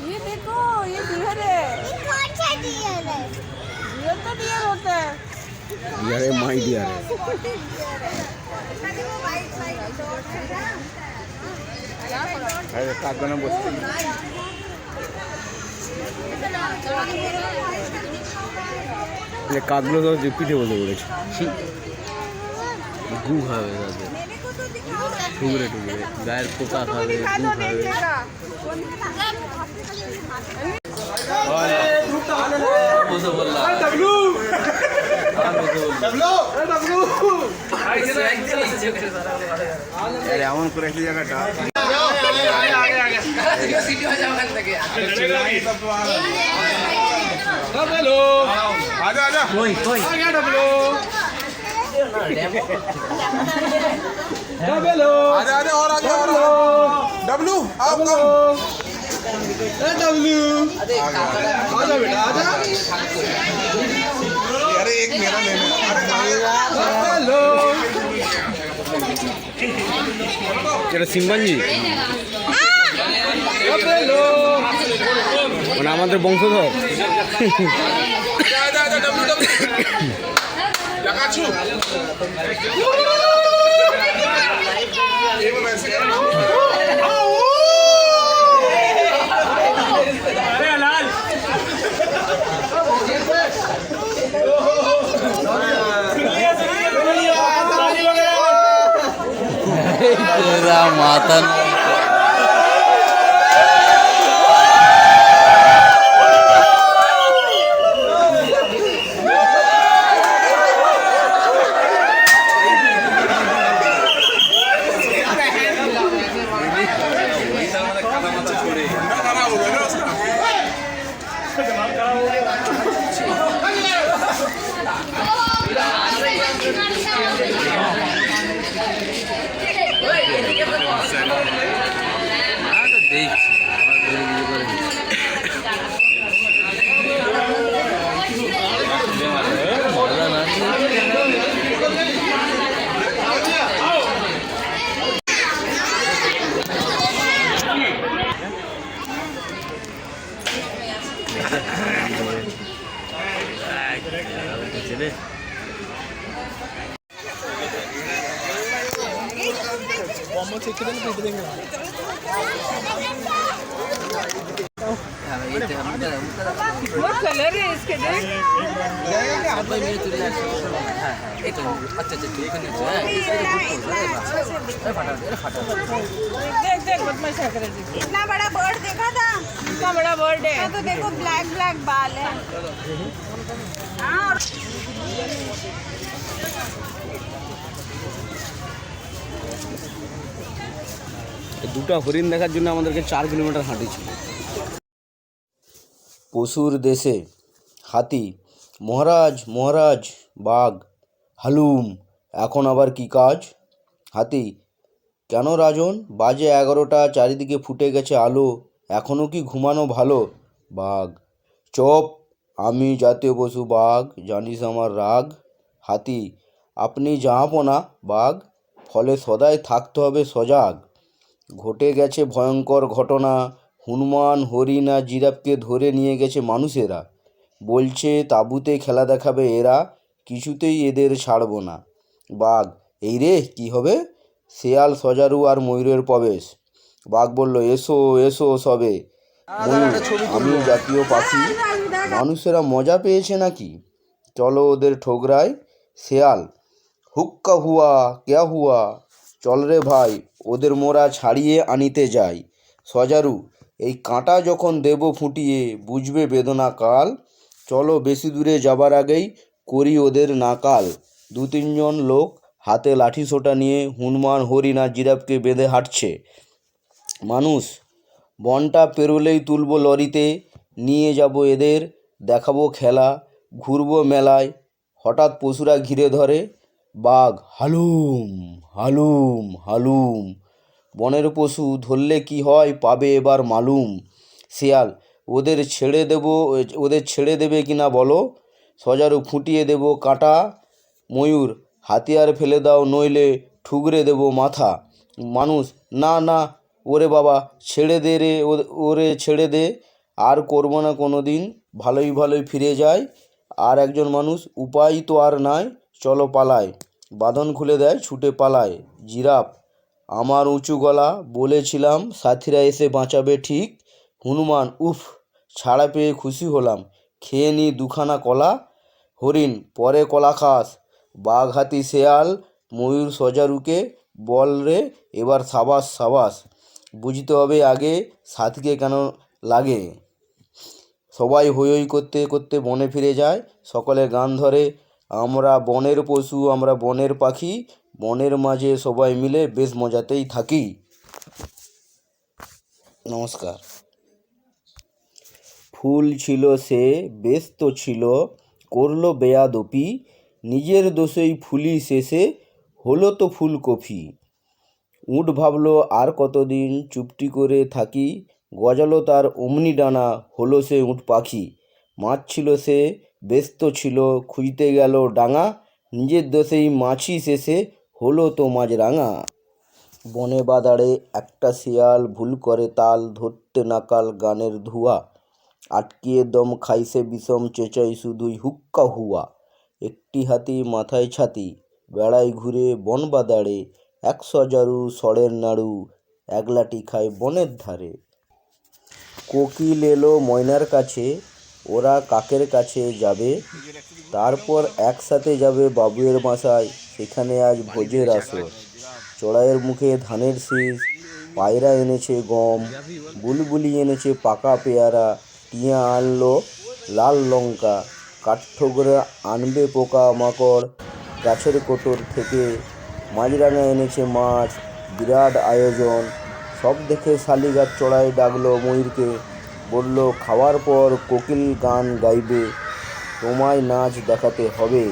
ये देखो ये बिहर है कौन सा डियर है डियर तो डियर होता है डियर है माय डियर है কাজ বানা বসছি। কাজগুলো তো পিঠে বসে পড়েছে গু খাবে তাদের গায়ের পোকা খাবে গু খাবে। এমন করে একটি জায়গাটা। డబ్బులు అదే అదే డబ్బులు డబ్బులు అదే అదే డబ్బులు డబ్బులు అదే బిడ్డా అదే అరే এটা সিম্বাঞ্জি মানে আমাদের বংশধর आजा মাথা कलर है इसके देख देख देख बदमाश है इतना बड़ा बर्ड देखा था? इतना बड़ा बर्ड है। तो देखो ब्लैक ब्लैक बाल है हाँ। দুটো হরিণ দেখার জন্য আমাদেরকে চার কিলোমিটার হাঁটিয়েছিল পশুর দেশে হাতি, মহারাজ মহারাজ, বাঘ, হালুম, এখন আবার কি কাজ? হাতি, কেন রাজন? বাজে এগারোটা, চারিদিকে ফুটে গেছে আলো এখনও কি ঘুমানো ভালো? বাঘ, চপ আমি জাতীয় পশু বাঘ, জানিস আমার রাগ। হাতি, আপনি জাহাপনা বাঘ, ফলে সদাই থাকতে হবে সজাগ। ঘটে গেছে ভয়ঙ্কর ঘটনা, হনুমান, হরিণ আর জিরাফকে ধরে নিয়ে গেছে মানুষেরা। বলছে, তাঁবুতে খেলা দেখাবে এরা, কিছুতেই এদের ছাড়বো না। বাঘ, এই রে, কি হবে? শেয়াল, সজারু আর ময়ূরের প্রবেশ। বাঘ বলল, এসো এসো সবে। আমি জাতীয় পাখি মানুষেরা মজা পেয়েছে নাকি? চলো ওদের ঠোকরায় শেয়াল। হুক্কা হুয়া কেয়া হুয়া? চল রে ভাই ওদের মোরা ছাড়িয়ে আনিতে যাই। সজারু এই কাঁটা যখন দেব ফুটিয়ে বুঝবে বেদনা কাল। চলো বেশি দূরে যাবার আগেই করি ওদের নাকাল। দু তিনজন লোক হাতে লাঠি সোটা নিয়ে হনুমান হরিণ আর জিরাফকে বেঁধে হাঁটছে। মানুষ বনটা পেরোলেই তুলবো লরিতে, নিয়ে যাব এদের, দেখাবো খেলা, ঘুরবো মেলায়, হঠাৎ পশুরা ঘিরে ধরে, বাঘ, হালুম হালুম হালুম। বনের পশু ধরলে কি হয়, পাবে এবার মালুম। শিয়াল, ওদের ছেড়ে দেব, ওদের ছেড়ে দেবে কি না বলো? সজারু ফুটিয়ে দেব কাঁটা। ময়ূর, হাতিয়ার ফেলে দাও নইলে ঠুকরে দেব মাথা। মানুষ, না না ওরে বাবা, ছেড়ে দে রে ওরে ছেড়ে দে। আর করব না কোনো দিন ভালোই ভালোই ফিরে যায় আর একজন মানুষ, উপায় তো আর নাই, চলো পালায় বাঁধন খুলে দেয়, ছুটে পালায়। জিরাফ, আমার উঁচু গলা, বলেছিলাম, সাথীরা এসে বাঁচাবে ঠিক। হনুমান, উফ, ছাড়া পেয়ে খুশি হলাম। খেয়ে নি দুখানা কলা। হরিণ, পরে কলা খাস। বাঘ হাতি, শেয়াল, ময়ূর, সজারুকে, বল রে, এবার সাবাস সাবাস। বুঝতে হবে আগে সাথীকে কেন লাগে। সবাই হই হই করতে করতে বনে ফিরে যায়। সকলে গান ধরে, আমরা বনের পশু, আমরা বনের পাখি, বনের মাঝে সবাই মিলে বেশ মজাতেই থাকি। নমস্কার। ফুল ছিল সে, ব্যস্ত ছিল, করল বেয়াদপি। নিজের দোষেই ফুলি শেষে, হলো তো ফুলকপি। উঠ ভাবলো, আর কতদিন চুপটি করে থাকি? গজালো তার অমনি ডানা, হলো সে উঠ পাখি। মাছ ছিল সে, ব্যস্ত ছিল, খুঁজতে গেল ডাঙা। নিজের দোষেই মাছি শেষে হলো তো মাঝ রাঙা বনে বাদাড়ে একটা শিয়াল ভুল করে তাল ধরতে নাকাল গানের ধোঁয়া। আটকিয়ে দম খাইছে বিষম চেঁচাই শুধুই হুক্কা হুয়া। একটি হাতি মাথায় ছাতি, বেড়ায় ঘুরে বন বাদাড়ে। এক জারু সড়ের নাড়ু, একলাটি খায় বনের ধারে। কোকিল এলো ময়নার কাছে, ওরা কাকের কাছে যাবে, তারপর একসাথে যাবে বাবুয়ের বাসায়, সেখানে আজ ভোজের আসর। চড়াইয়ের মুখে ধানের শীষ, পায়রা এনেছে গম, বুলবুলি এনেছে পাকা পেয়ারা, টিয়া আনলো লাল লঙ্কা, কাঠঠোকরা আনবে পোকা মাকড়, গাছের কোটর থেকে মাছরাঙা এনেছে মাছ বিরাট আয়োজন। সব দেখে শালিগাছ চড়াই ডাকলো ময়ূরকে। বলল খাওয়ার পর কোকিল গান গাইবে। তোমায় নাচ দেখাতে হবে।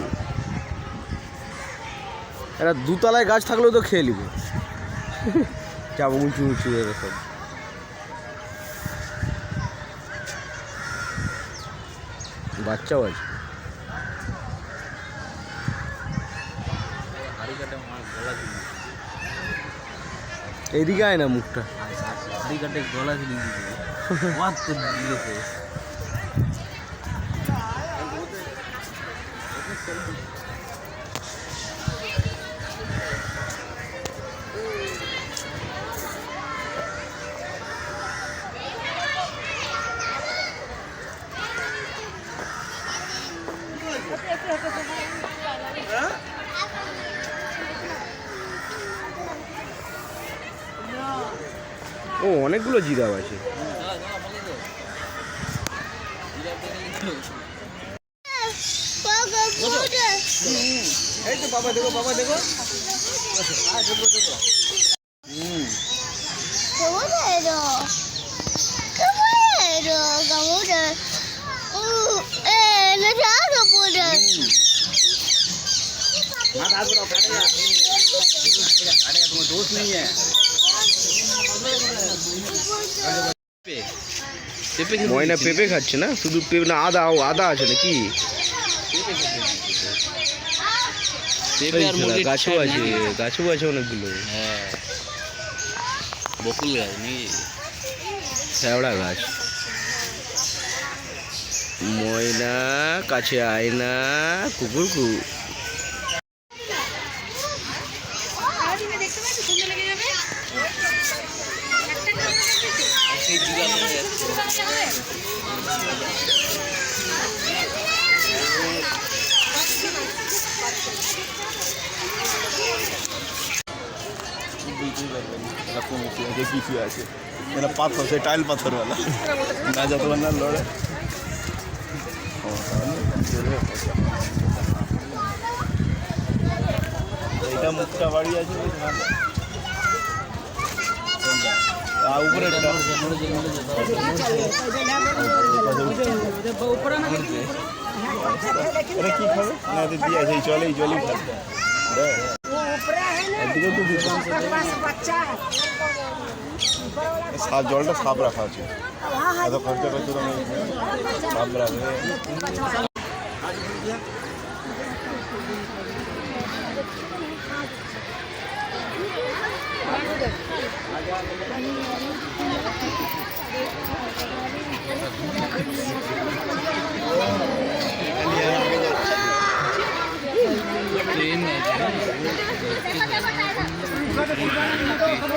একটা দুতলায় গাছ থাকলেও তো খেয়ে নিবে। যাব উঁচু উঁচু এরকম। বাচ্চাও আছে। এদিকে আয় না মুখটা। ও অনেকগুলো জিরাফ আছে। এই তো বাবা দেখো বাবা দেখো। ময়না পেঁপে খাচ্ছে না? শুধু পেঁপে না আদা ও আদা আছে নাকি? গাছও আছে গাছও আছে অনেকগুলো। হ্যাঁ। বকুল গাছ নাকি? শ্যাওড়া গাছ। ময়না কাছে আয়না কুকুর কু বুঝতেই পারবেন এরকম কিছু আছে কিছু আছে এটা পাথর সে টাইল পাথরওয়ালা না যতবার না লড়ে ও, তাহলে চলবে পয়সা। এইটা মুখটা বাড়ি আছে বেশ ভালো আর উপরেরটা এটা কি খাবে না এতে দিয়ে আছে এই জলে এই জলই খাবে জলটা সাপ রাখা আছে এত খরচা করছি সাপ রাখবে Thank you. 别不别，我才发了。